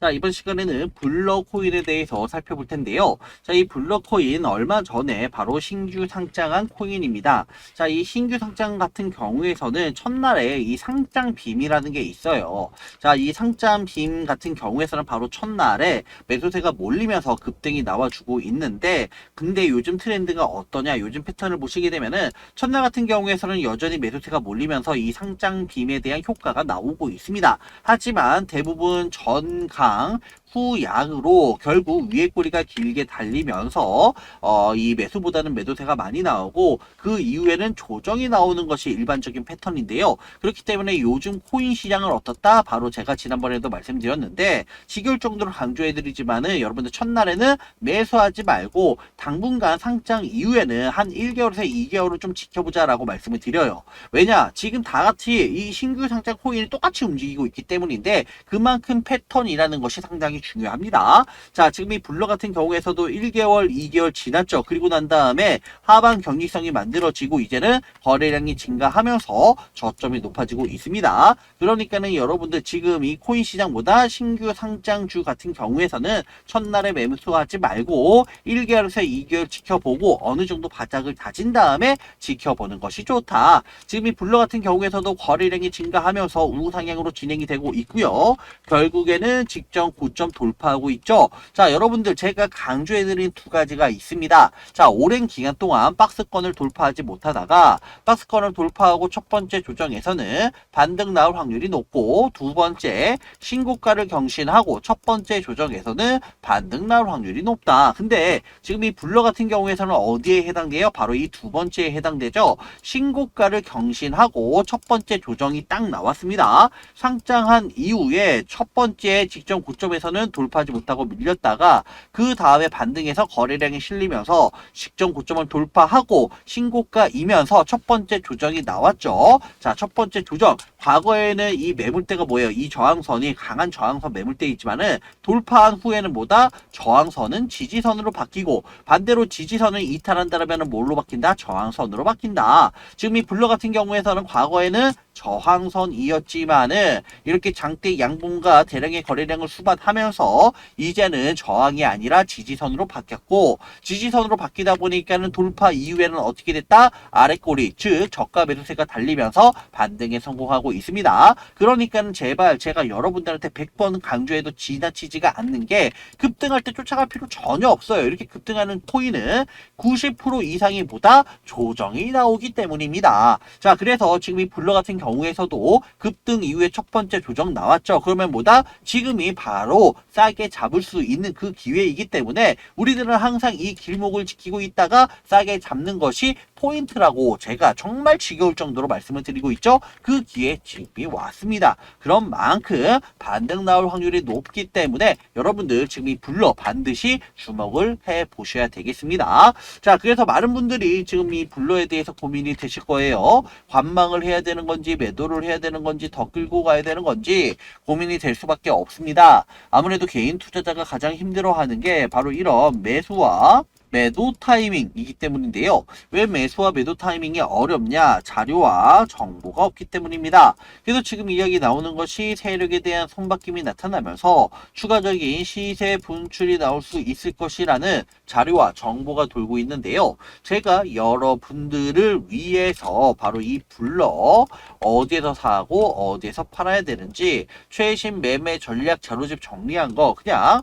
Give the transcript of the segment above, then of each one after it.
자, 이번 시간에는 블러 코인에 대해서 살펴볼 텐데요. 자, 이 블러 코인 얼마 전에 바로 신규 상장한 코인입니다. 자, 이 신규 상장 같은 경우에서는 첫날에 이 상장 빔이라는 게 있어요. 자, 이 상장 빔 같은 경우에서는 바로 첫날에 매수세가 몰리면서 급등이 나와주고 있는데, 근데 요즘 트렌드가 어떠냐, 요즘 패턴을 보시게 되면은 첫날 같은 경우에서는 여전히 매수세가 몰리면서 이 상장 빔에 대한 효과가 나오고 있습니다. 하지만 대부분 전강 후약으로 결국 위에 꼬리가 길게 달리면서 어, 이 매수보다는 매도세가 많이 나오고 그 이후에는 조정이 나오는 것이 일반적인 패턴인데요. 그렇기 때문에 요즘 코인 시장을 어떻다? 바로 제가 지난번에도 말씀드렸는데 지겨울 정도로 강조해드리지만은 여러분들 첫날에는 매수하지 말고 당분간 상장 이후에는 한 1개월에서 2개월을 좀 지켜보자라고 말씀을 드려요. 왜냐? 지금 다 같이 이 신규 상장 코인이 똑같이 움직이고 있기 때문인데 그만큼 패턴이라는 것이 상당히 중요합니다. 자, 지금 이 블러 같은 경우에서도 1개월, 2개월 지났죠. 그리고 난 다음에 하반 경직성이 만들어지고 이제는 거래량이 증가하면서 저점이 높아지고 있습니다. 그러니까는 여러분들 지금 이 코인 시장보다 신규 상장주 같은 경우에서는 첫날에 매수하지 말고 1개월에서 2개월 지켜보고 어느 정도 바닥을 다진 다음에 지켜보는 것이 좋다. 지금 이 블러 같은 경우에서도 거래량이 증가하면서 우상향으로 진행이 되고 있고요. 결국에는 직전 고점 돌파하고 있죠. 자, 여러분들 제가 강조해드린 두 가지가 있습니다. 자, 오랜 기간 동안 박스권을 돌파하지 못하다가 박스권을 돌파하고 첫 번째 조정에서는 반등 나올 확률이 높고 두 번째 신고가를 경신하고 첫 번째 조정에서는 반등 나올 확률이 높다. 근데 지금 이 블러 같은 경우에서는 어디에 해당돼요? 바로 이 두 번째에 해당되죠. 신고가를 경신하고 첫 번째 조정이 딱 나왔습니다. 상장한 이후에 첫 번째 직전 고점에서는 돌파하지 못하고 밀렸다가 그 다음에 반등해서 거래량이 실리면서 직전 고점을 돌파하고 신고가이면서 첫 번째 조정이 나왔죠. 자, 첫 번째 조정. 과거에는 이 매물대가 뭐예요? 이 저항선이 강한 저항선 매물대 있지만은 돌파한 후에는 뭐다? 저항선은 지지선으로 바뀌고 반대로 지지선을 이탈한다면 뭘로 바뀐다? 저항선으로 바뀐다. 지금 이 블러 같은 경우에서는 과거에는 저항선이었지만은 이렇게 장대 양봉과 대량의 거래량을 수반하면서 이제는 저항이 아니라 지지선으로 바뀌었고 지지선으로 바뀌다 보니까는 돌파 이후에는 어떻게 됐다? 아래꼬리 즉 저가 매수세가 달리면서 반등에 성공하고 있습니다. 그러니까는 제발 제가 여러분들한테 100번 강조해도 지나치지가 않는 게 급등할 때 쫓아갈 필요 전혀 없어요. 이렇게 급등하는 코인은 90% 이상이 보다 조정이 나오기 때문입니다. 자, 그래서 지금 이 블러 같은 경우에서도 급등 이후에 첫 번째 조정 나왔죠. 그러면 뭐다? 지금이 바로 싸게 잡을 수 있는 그 기회이기 때문에 우리들은 항상 이 길목을 지키고 있다가 싸게 잡는 것이 포인트라고 제가 정말 지겨울 정도로 말씀을 드리고 있죠. 그 기회 지금이 왔습니다. 그런 만큼 반등 나올 확률이 높기 때문에 여러분들 지금 이 불러 반드시 주목을 해 보셔야 되겠습니다. 자, 그래서 많은 분들이 지금 이 불러에 대해서 고민이 되실 거예요. 관망을 해야 되는 건지 매도를 해야 되는 건지 더 끌고 가야 되는 건지 고민이 될 수밖에 없습니다. 아무 래도 개인 투자자가 가장 힘들어하는 게 바로 이런 매수와 매도 타이밍이기 때문인데요. 왜 매수와 매도 타이밍이 어렵냐? 자료와 정보가 없기 때문입니다. 그래서 지금 이야기 나오는 것이 세력에 대한 손바뀜이 나타나면서 추가적인 시세 분출이 나올 수 있을 것이라는 자료와 정보가 돌고 있는데요. 제가 여러분들을 위해서 바로 이 불러 어디에서 사고 어디에서 팔아야 되는지 최신 매매 전략 자료집 정리한 거 그냥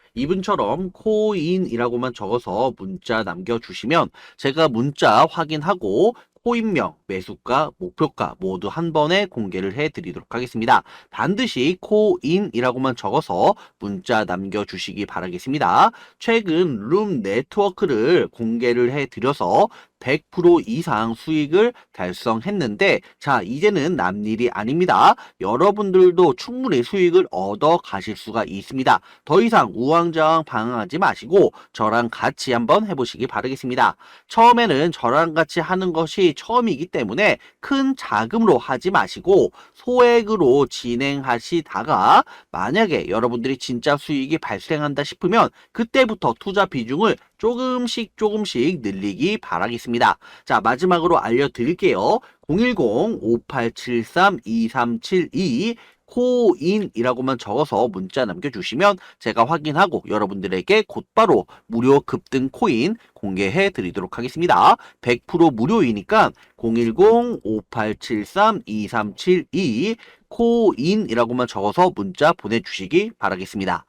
이분처럼 코인이라고만 적어서 문자 남겨주시면 제가 문자 확인하고 코인명, 매수가, 목표가 모두 한 번에 공개를 해드리도록 하겠습니다. 반드시 코인이라고만 적어서 문자 남겨주시기 바라겠습니다. 최근 룸 네트워크를 공개를 해드려서 100% 이상 수익을 달성했는데 자 이제는 남일이 아닙니다. 여러분들도 충분히 수익을 얻어 가실 수가 있습니다. 더 이상 우왕좌왕 방황하지 마시고 저랑 같이 한번 해보시기 바라겠습니다. 처음에는 저랑 같이 하는 것이 처음이기 때문에 큰 자금으로 하지 마시고 소액으로 진행하시다가 만약에 여러분들이 진짜 수익이 발생한다 싶으면 그때부터 투자 비중을 조금씩 조금씩 늘리기 바라겠습니다. 자, 마지막으로 알려드릴게요. 010-5873-2372 코인이라고만 적어서 문자 남겨주시면 제가 확인하고 여러분들에게 곧바로 무료 급등 코인 공개해 드리도록 하겠습니다. 100% 무료이니까 010-5873-2372 코인이라고만 적어서 문자 보내주시기 바라겠습니다.